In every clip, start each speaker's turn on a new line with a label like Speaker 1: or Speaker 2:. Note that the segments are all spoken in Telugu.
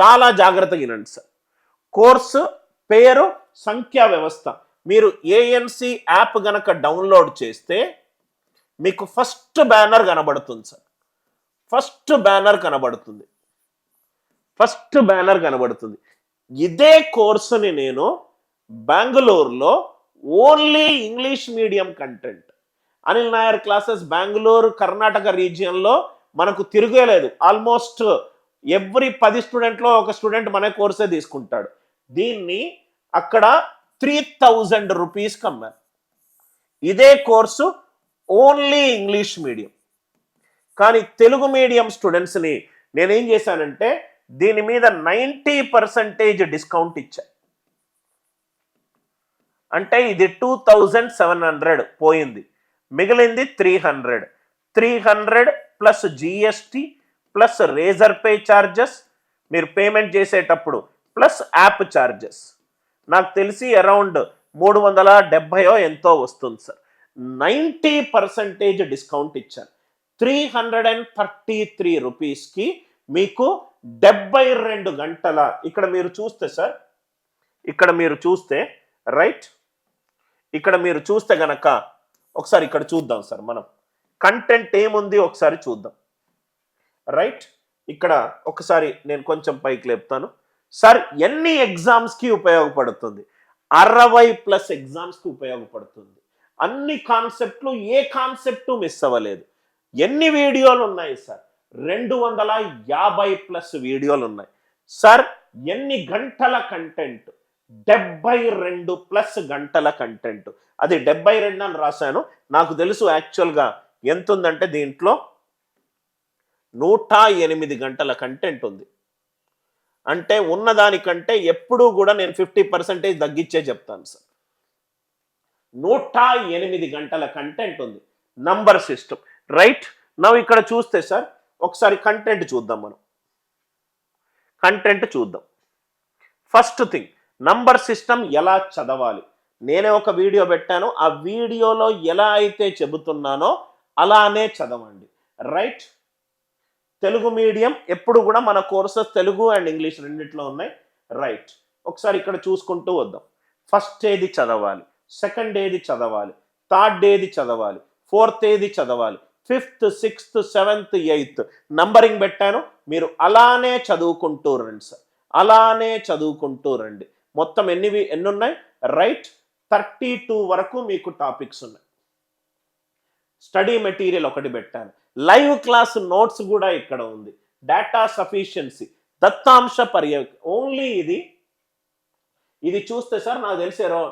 Speaker 1: చాలా జాగ్రత్తగా వినండి సార్. కోర్సు పేరు సంఖ్యా వ్యవస్థ. మీరు ఏఎన్సి యాప్ గనక డౌన్లోడ్ చేస్తే మీకు ఫస్ట్ బ్యానర్ కనబడుతుంది సార్. ఫస్ట్ బ్యానర్ కనబడుతుంది. ఫస్ట్ బ్యానర్ కనబడుతుంది. ఇదే కోర్సుని నేను బెంగళూరులో only English medium content. Anil Nair classes Bengaluru Karnataka రీజియన్లో మనకు తిరిగేలేదు. ఆల్మోస్ట్ ఎవ్రీ పది స్టూడెంట్లో ఒక స్టూడెంట్ మన కోర్సే తీసుకుంటాడు. దీన్ని అక్కడ త్రీ థౌజండ్ రూపీస్కి అమ్మారు. ఇదే కోర్సు ఓన్లీ ఇంగ్లీష్ మీడియం. కానీ తెలుగు మీడియం స్టూడెంట్స్ని నేనేం చేశానంటే దీని మీద నైంటీ పర్సంటేజ్ డిస్కౌంట్ ఇచ్చా. అంటే ఇది టూ థౌజండ్ సెవెన్ హండ్రెడ్ పోయింది. మిగిలింది three hundred. Three hundred plus GST plus Razorpay charges మీరు పేమెంట్ చేసేటప్పుడు ప్లస్ యాప్ ఛార్జెస్ నాకు తెలిసి అరౌండ్ మూడు వందల డెబ్భయో ఎంతో వస్తుంది సార్. నైంటీ పర్సంటేజ్ డిస్కౌంట్ ఇచ్చాను three hundred and thirty three రూపీస్కి మీకు డెబ్బై రెండు గంటల ఇక్కడ మీరు చూస్తే సార్ ఇక్కడ మీరు చూస్తే రైట్ ఇక్కడ మీరు చూస్తే గనక ఒకసారి ఇక్కడ చూద్దాం సార్ మనం. కంటెంట్ ఏముంది? ఒకసారి చూద్దాం. రైట్? ఇక్కడ ఒకసారి నేను కొంచెం పైకి లేపుతాను. సార్ ఎన్ని ఎగ్జామ్స్కి ఉపయోగపడుతుంది? అరవై ప్లస్ ఎగ్జామ్స్కి ఉపయోగపడుతుంది. అన్ని కాన్సెప్ట్లు ఏ కాన్సెప్ట్ మిస్ అవ్వలేదు. ఎన్ని వీడియోలు ఉన్నాయి సార్? రెండు వందల యాభై ప్లస్ వీడియోలు ఉన్నాయి. సార్ ఎన్ని గంటల కంటెంట్? డెబ్బై రెండు ప్లస్ గంటల కంటెంట్. అది డెబ్బై రెండు అని రాశాను. నాకు తెలుసు యాక్చువల్గా ఎంత ఉందంటే దీంట్లో నూట ఎనిమిది గంటల కంటెంట్ ఉంది. అంటే ఉన్నదానికంటే ఎప్పుడూ కూడా నేను ఫిఫ్టీ పర్సెంటేజ్ తగ్గించే చెప్తాను సార్. నూట ఎనిమిది గంటల కంటెంట్ ఉంది. నంబర్ సిస్టమ్ రైట్ నవ్వు ఇక్కడ చూస్తే సార్ ఒకసారి కంటెంట్ చూద్దాం మనం. కంటెంట్ చూద్దాం. ఫస్ట్ థింగ్ నంబర్ సిస్టమ్ ఎలా చదవాలి? నేనే ఒక వీడియో పెట్టాను. ఆ వీడియోలో ఎలా అయితే చెబుతున్నానో అలానే చదవండి. రైట్ తెలుగు మీడియం ఎప్పుడు కూడా మన కోర్సెస్ తెలుగు అండ్ ఇంగ్లీష్ రెండిట్లో ఉన్నాయి. రైట్. ఒకసారి ఇక్కడ చూసుకుంటూ వద్దాం. ఫస్ట్ ఏది చదవాలి? సెకండ్ ఏది చదవాలి? థర్డ్ ఏది చదవాలి? ఫోర్త్ ఏది చదవాలి? Fifth sixth seventh eighth. Numbering పెట్టాను. మీరు అలానే చదువుకుంటూ రండి సార్. అలానే చదువుకుంటూ రండి. మొత్తం ఎన్నివి ఎన్నున్నాయి? రైట్. థర్టీ టూ వరకు మీకు టాపిక్స్ ఉన్నాయి. స్టడీ మెటీరియల్ ఒకటి పెట్టాను. లైవ్ క్లాస్ నోట్స్ కూడా ఇక్కడ ఉంది. డేటా సఫిషియన్సీ దత్తాంశ పర్య ఓన్లీ ఇది. ఇది చూస్తే సార్ నాకు తెలిసారో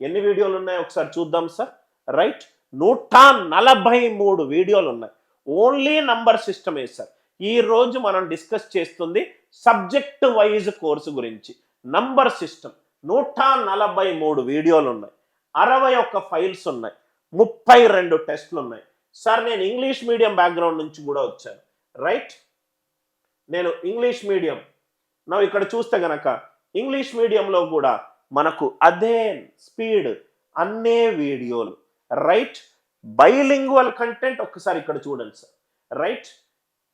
Speaker 1: ఎన్ని వీడియోలు ఉన్నాయి? ఒకసారి చూద్దాం సార్. రైట్ నూట నలభై మూడు వీడియోలు ఉన్నాయి. ఓన్లీ నంబర్ సిస్టమే సార్. ఈ రోజు మనం డిస్కస్ చేస్తుంది సబ్జెక్ట్ వైజ్ కోర్సు గురించి. నంబర్ సిస్టమ్ నూట నలభై మూడు వీడియోలు ఉన్నాయి. అరవై ఒక్క ఫైల్స్ ఉన్నాయి. ముప్పై రెండు టెస్ట్లు ఉన్నాయి. సార్ నేను ఇంగ్లీష్ మీడియం బ్యాక్గ్రౌండ్ నుంచి కూడా వచ్చాను. రైట్ నేను ఇంగ్లీష్ మీడియం. నా ఇక్కడ చూస్తే గనక ఇంగ్లీష్ మీడియంలో కూడా మనకు అదే స్పీడ్ అన్నే వీడియోలు. రైట్ బైలింగువల్ కంటెంట్ ఒక్కసారి ఇక్కడ చూడండి సార్. రైట్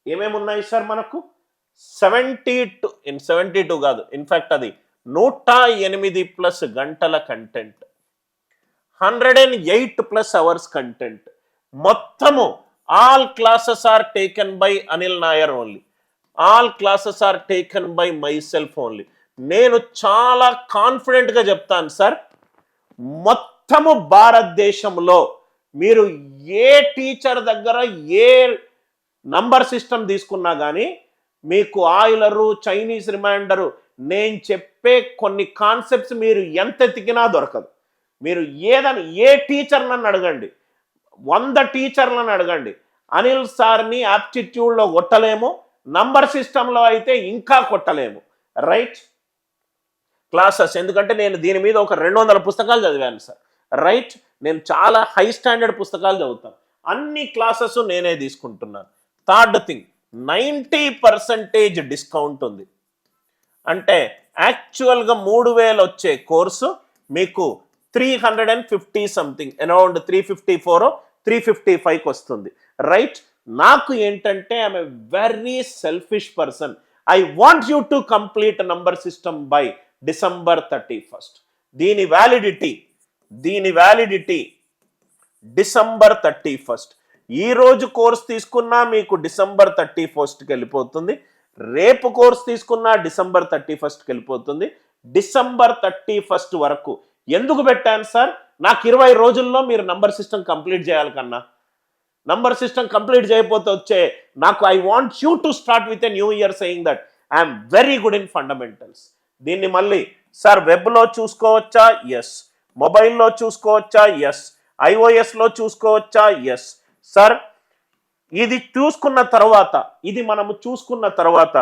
Speaker 1: ఏమేమి ఉన్నాయి సార్ మనకు? Seventy two in seventy two కాదు. ఇన్ఫ్యాక్ట్ అది నూట ఎనిమిది ప్లస్ గంటల content hundred and eight plus hours content మొత్తము all classes are taken by Anil Nair only. All classes are taken by myself only. నేను చాలా కాన్ఫిడెంట్గా చెప్తాను సార్ మొత్తము భారతదేశంలో మీరు ఏ టీచర్ దగ్గర ఏ నంబర్ సిస్టమ్ తీసుకున్నా కానీ మీకు ఆయిలరు చైనీస్ రిమైండరు నేను చెప్పే కొన్ని కాన్సెప్ట్స్ మీరు ఎంత ఎతికినా దొరకదు. మీరు ఏదని ఏ టీచర్ నన్ను అడగండి. వంద టీచర్లను అడగండి. అనిల్ సార్ని యాప్టిట్యూడ్లో కొట్టలేము నంబర్ సిస్టంలో అయితే ఇంకా కొట్టలేము. రైట్? క్లాసెస్ ఎందుకంటే నేను దీని మీద ఒక రెండు వందల పుస్తకాలు చదివాను సార్. రైట్? నేను చాలా హై స్టాండర్డ్ పుస్తకాలు చదువుతాను. అన్ని క్లాసెస్ నేనే తీసుకుంటున్నాను. Third thing ninety percentage discount ఉంది. అంటే యాక్చువల్గా మూడు వేలు వచ్చే కోర్సు మీకు three hundred and fifty something around three fifty four three fifty ఫైవ్కి వస్తుంది. రైట్ నాకు ఏంటంటే I'm very selfish person I want you to complete number system by December thirty first దీని వ్యాలిడిటీ దీని వ్యాలిడిటీ డిసెంబర్ థర్టీ ఫస్ట్ ఈ రోజు కోర్స్ తీసుకున్నా మీకు డిసెంబర్ థర్టీ ఫస్ట్కి వెళ్ళిపోతుంది. రేపు కోర్స్ తీసుకున్నా డిసెంబర్ థర్టీ ఫస్ట్కి వెళ్ళిపోతుంది. డిసెంబర్ థర్టీ ఫస్ట్ వరకు. ఎందుకు పెట్టాను సార్? నాకు ఇరవై రోజుల్లో మీరు నంబర్ సిస్టమ్ కంప్లీట్ చేయాలి కన్నా. నంబర్ సిస్టమ్ కంప్లీట్ చేయకపోతే వచ్చే నాకు I want you to start with a new year saying that I'm very good in fundamentals. దీన్ని మళ్ళీ సార్ వెబ్లో చూసుకోవచ్చా? ఎస్ మొబైల్లో చూసుకోవచ్చా? ఎస్ ఐఓఎస్లో చూసుకోవచ్చా? ఎస్ సార్ ఇది చూసుకున్న తర్వాత ఇది మనము చూసుకున్న తర్వాత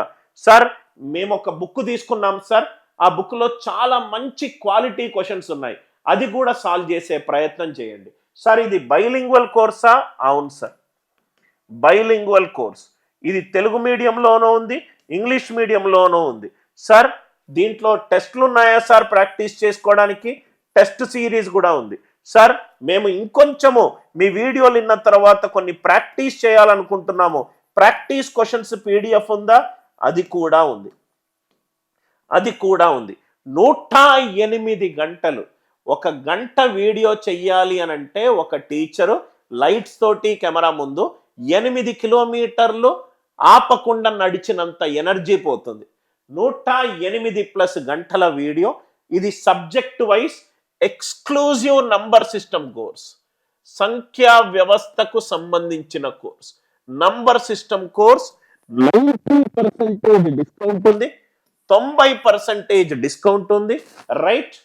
Speaker 1: సార్ మేము ఒక బుక్ తీసుకున్నాం సార్. ఆ బుక్లో చాలా మంచి క్వాలిటీ క్వశ్చన్స్ ఉన్నాయి. అది కూడా సాల్వ్ చేసే ప్రయత్నం చేయండి. సార్ ఇది బైలింగ్వల్ కోర్సా అవును సార్. బైలింగ్వల్ కోర్స్ ఇది తెలుగు మీడియంలోనూ ఉంది ఇంగ్లీష్ మీడియంలోనూ ఉంది. సార్ దీంట్లో టెస్ట్లు ఉన్నాయా సార్ ప్రాక్టీస్ చేసుకోవడానికి? టెస్ట్ సిరీస్ కూడా ఉంది. సార్ మేము ఇంకొంచెము మీ వీడియోలు విన్న తర్వాత కొన్ని ప్రాక్టీస్ చేయాలనుకుంటున్నాము. ప్రాక్టీస్ క్వశ్చన్స్ పీడిఎఫ్ ఉందా? అది కూడా ఉంది. అది కూడా ఉంది. నూట ఎనిమిది గంటలు ఒక గంట వీడియో చెయ్యాలి అని అంటే ఒక టీచరు లైట్స్ తోటి కెమెరా ముందు ఎనిమిది కిలోమీటర్లు ఆపకుండా నడిచినంత ఎనర్జీ పోతుంది. నూట ఎనిమిది ప్లస్ గంటల వీడియో. ఇది subject wise exclusive number system course. సంఖ్యా వ్యవస్థకు సంబంధించిన course. Number system course ninety percentage discount ఉంది. తొంభై పర్సెంటేజ్ డిస్కౌంట్ ఉంది. రైట్